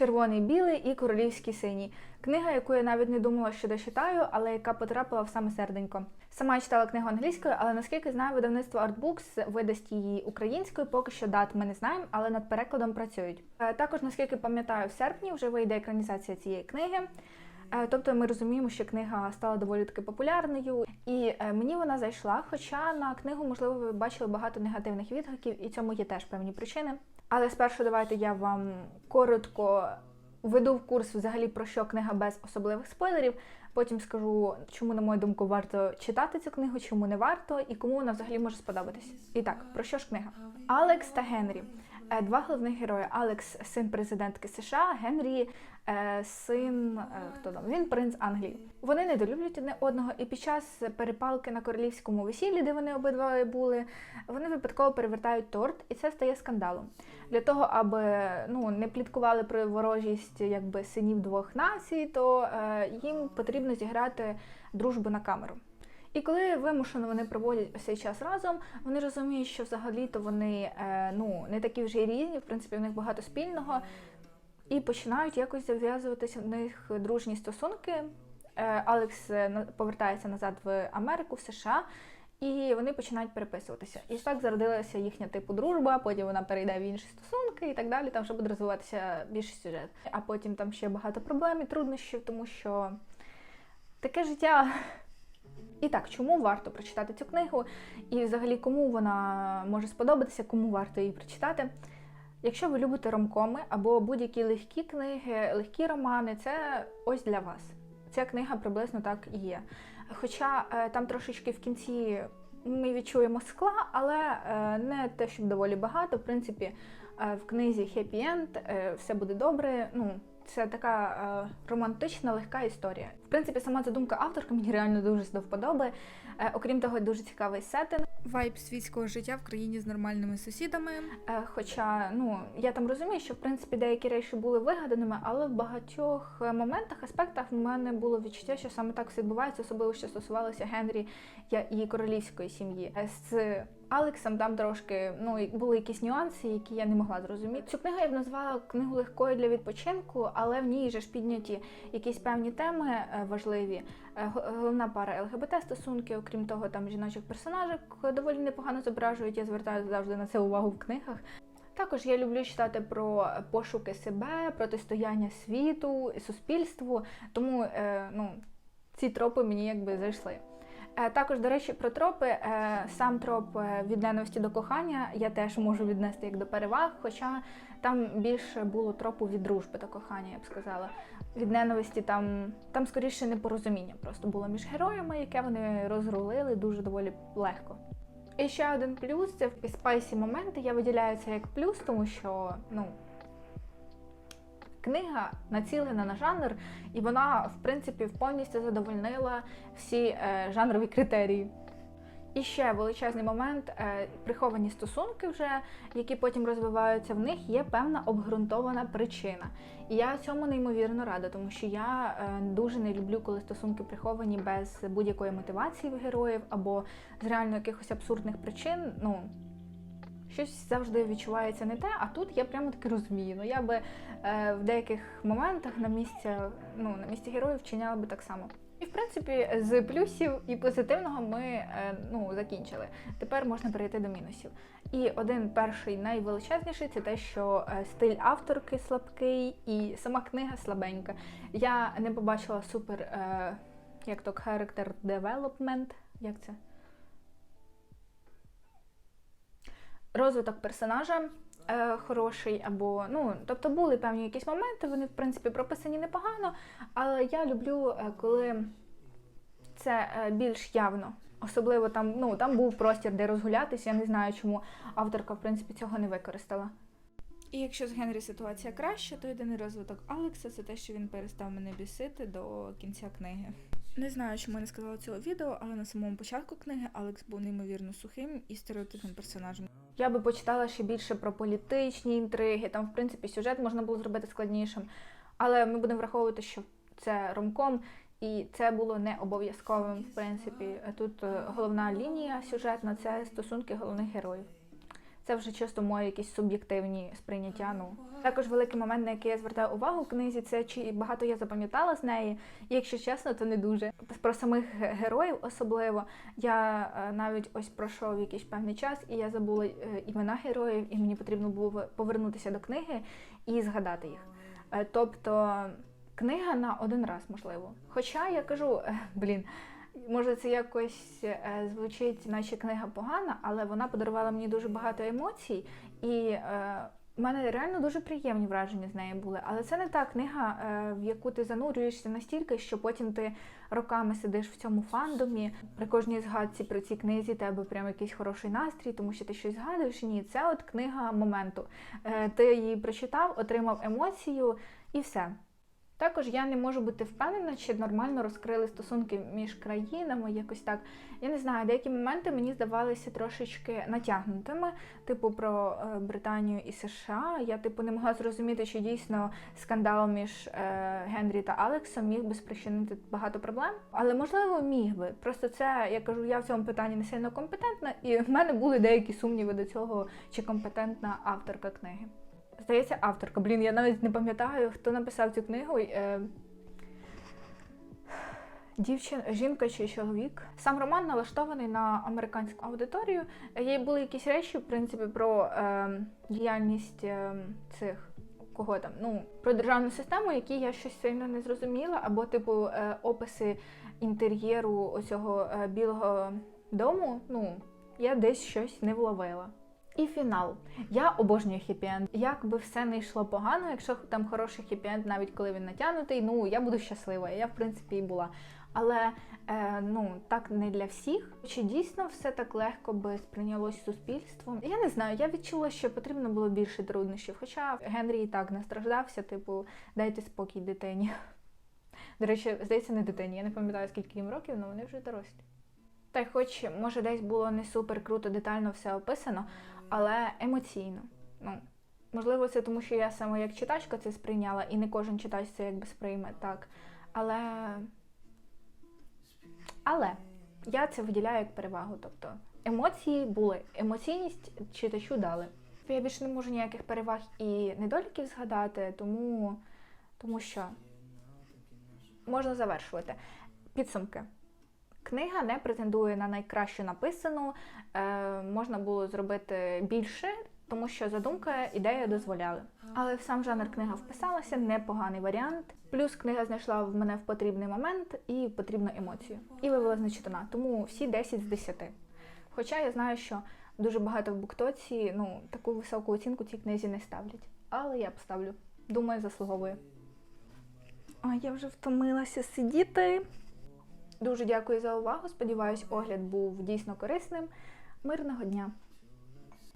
Червоний, білий і королівський синій. Книга, яку я навіть не думала, що дочитаю, але яка потрапила в саме серденько. Сама читала книгу англійською, але наскільки знаю, видавництво Artbooks видасть її українською. Поки що дат ми не знаємо, але над перекладом працюють. Е, Також, наскільки пам'ятаю, в серпні вже вийде екранізація цієї книги. Е, Тобто ми розуміємо, що книга стала доволі таки популярною, і е, мені вона зайшла. Хоча на книгу, можливо, ви бачили багато негативних відгуків, і цьому є теж певні причини. Але спершу давайте я вам коротко введу в курс взагалі про що книга без особливих спойлерів. Потім скажу, чому, на мою думку, варто читати цю книгу, чому не варто, і кому вона взагалі може сподобатись. І так, про що ж книга? Алекс та Генрі. Е, Два головних герої. Алекс син президентки США, Генрі е, син е, хто там? Він принц Англії. Вони недолюблюють одне одного, і під час перепалки на королівському весіллі, де вони обидва були, вони випадково перевертають торт, і це стає скандалом. Для того, аби ну не пліткували про ворожість якби синів двох націй, то е, їм потрібно зіграти дружбу на камеру. І коли вимушено вони проводять ось цей час разом, вони розуміють, що взагалі-то вони е, ну, не такі вже й різні, в принципі, в них багато спільного, і починають якось зав'язуватися в них дружні стосунки. Е, Алекс е, повертається назад в Америку, в США, і вони починають переписуватися. І так зародилася їхня типу дружба, потім вона перейде в інші стосунки і так далі. Там вже буде розвиватися більше сюжет. А потім там ще багато проблем і труднощів, тому що таке життя. І так, чому варто прочитати цю книгу, і взагалі кому вона може сподобатися, кому варто її прочитати. Якщо ви любите ромкоми або будь-які легкі книги, легкі романи, це ось для вас. Ця книга приблизно так і є. Хоча е, там трошечки в кінці ми відчуємо скла, але е, не те, щоб доволі багато. В принципі, е, в книзі Happy End все буде добре. Ну, це така е, романтична, легка історія. В принципі, сама задумка авторки мені реально дуже до вподоби. Е, окрім того, дуже цікавий сеттинг. Вайб світського життя в країні з нормальними сусідами. Е, Хоча, ну я там розумію, що в принципі деякі речі були вигаданими, але в багатьох е, моментах, аспектах в мене було відчуття, що саме так все відбувається, особливо що стосувалося Генрі я- і королівської сім'ї. Е, З Алексом там трошки ну були якісь нюанси, які я не могла зрозуміти. Цю книгу я б назвала книгу легкою для відпочинку, але в ній же ж підняті якісь певні теми е, важливі. Е, Головна пара ЛГБТ стосунки, окрім того, там жіночих персонажок доволі непогано зображують. Я звертаю завжди на це увагу в книгах. Також я люблю читати про пошуки себе, протистояння світу, суспільству, тому е, ну, ці тропи мені якби зайшли. Е, Також, до речі, про тропи. е, Сам троп е, від ненависті до кохання я теж можу віднести як до переваг, хоча там більше було тропу від дружби до кохання, я б сказала. Від ненависті там, там скоріше непорозуміння просто було між героями, яке вони розрулили дуже доволі легко. І ще один плюс це в спайсі моменти. Я виділяю це як плюс, тому що ну, книга націлена на жанр, і вона, в принципі, повністю задовольнила всі е, жанрові критерії. І ще величезний момент е, приховані стосунки, вже які потім розвиваються, в них є певна обґрунтована причина. І я цьому неймовірно рада, тому що я е, дуже не люблю, коли стосунки приховані без будь-якої мотивації в героїв або з реально якихось абсурдних причин. Ну щось завжди відчувається не те, а тут я прямо таки розумію. Ну я би е, в деяких моментах на місці, ну, на місці героїв вчиняла би так само. І в принципі, з плюсів і позитивного ми е, ну, закінчили. Тепер можна перейти до мінусів. І один перший найвеличезніший це те, що е, стиль авторки слабкий і сама книга слабенька. Я не побачила супер е, як то character development, як це? Розвиток персонажа е, хороший, або ну, тобто були певні якісь моменти, вони в принципі прописані непогано, але я люблю, е, коли це е, більш явно. Особливо там, ну там був простір, де розгулятися. Я не знаю, чому авторка в принципі цього не використала. І якщо з Генрі ситуація краща, то єдиний розвиток Алекса це те, що він перестав мене бісити до кінця книги. Не знаю, чому я не сказала цього відео, але на самому початку книги Алекс був неймовірно сухим і стереотипним персонажем. Я би почитала ще більше про політичні інтриги. Там, в принципі, сюжет можна було зробити складнішим. Але ми будемо враховувати, що це ромком, і це було не обов'язковим. В принципі, тут е, головна лінія сюжетна це стосунки головних героїв. Це вже чисто мої якісь суб'єктивні сприйняття. Ну також великий момент, на який я звертаю увагу в книзі, це чи багато я запам'ятала з неї. І якщо чесно, то не дуже. Про самих героїв особливо. Я е, навіть ось пройшов якийсь певний час, і я забула е, імена героїв, і мені потрібно було повернутися до книги і згадати їх. Е, Тобто книга на один раз, можливо. Хоча я кажу, блін, може це якось е, звучить, наче книга погана, але вона подарувала мені дуже багато емоцій, і е, у мене реально дуже приємні враження з неї були. Але це не та книга, е, в яку ти занурюєшся настільки, що потім ти роками сидиш в цьому фандомі. При кожній згадці про цій книзі тебе прям якийсь хороший настрій, тому що ти щось згадуєш. Ні, це от книга моменту. Ти її прочитав, отримав емоцію і все. Також я не можу бути впевнена, чи нормально розкрили стосунки між країнами, якось так. Я не знаю, деякі моменти мені здавалися трошечки натягнутими, типу про е, Британію і США. Я типу не могла зрозуміти, чи дійсно скандал між е, Генрі та Алексом міг би спричинити багато проблем. Але можливо міг би. Просто це я кажу, я в цьому питанні не сильно компетентна, і в мене були деякі сумніви до цього, чи компетентна авторка книги. Здається, авторка. Блін, я навіть не пам'ятаю, хто написав цю книгу. Е, Дівчина, жінка чи чоловік. Сам роман налаштований на американську аудиторію. Є були якісь речі, в принципі, про е, діяльність е, цих кого там, ну про державну систему, які я щось сильно не зрозуміла, або типу е, описи інтер'єру оцього е, білого дому. Ну я десь щось не вловила. І фінал. Я обожнюю хеппі-енд. Як би все не йшло погано, якщо там хороший хеппі-енд, навіть коли він натягнутий, ну я буду щаслива. Я в принципі і була. Але е, ну так не для всіх. Чи дійсно все так легко би сприйнялось суспільством? Я не знаю. Я відчула, що потрібно було більше труднощів. Хоча Генрі і так не страждався, типу, дайте спокій дитині. До речі, здається, не дитині. Я не пам'ятаю, скільки їм років, але вони вже дорослі. Та й хоч, може, десь було не супер круто, детально все описано, але емоційно. Ну, можливо, це тому, що я саме як читачка це сприйняла, і не кожен читач це якби сприйме так. Але. Але я це виділяю як перевагу. Тобто емоції були, емоційність читачу дали. Я більше не можу ніяких переваг і недоліків згадати, тому, тому що можна завершувати. Підсумки. Книга не претендує на найкращу написану, е, можна було зробити більше, тому що задумка, ідея дозволяли. Але в сам жанр книга вписалася, непоганий варіант. Плюс книга знайшла в мене в потрібний момент і потрібну емоцію. І вивела з нечитана. Тому всі 10 з 10. Хоча я знаю, що дуже багато в буктоці ну, таку високу оцінку цій книзі не ставлять. Але я поставлю. Думаю, заслуговує. А я вже втомилася сидіти. Дуже дякую за увагу. Сподіваюсь, огляд був дійсно корисним. Мирного дня!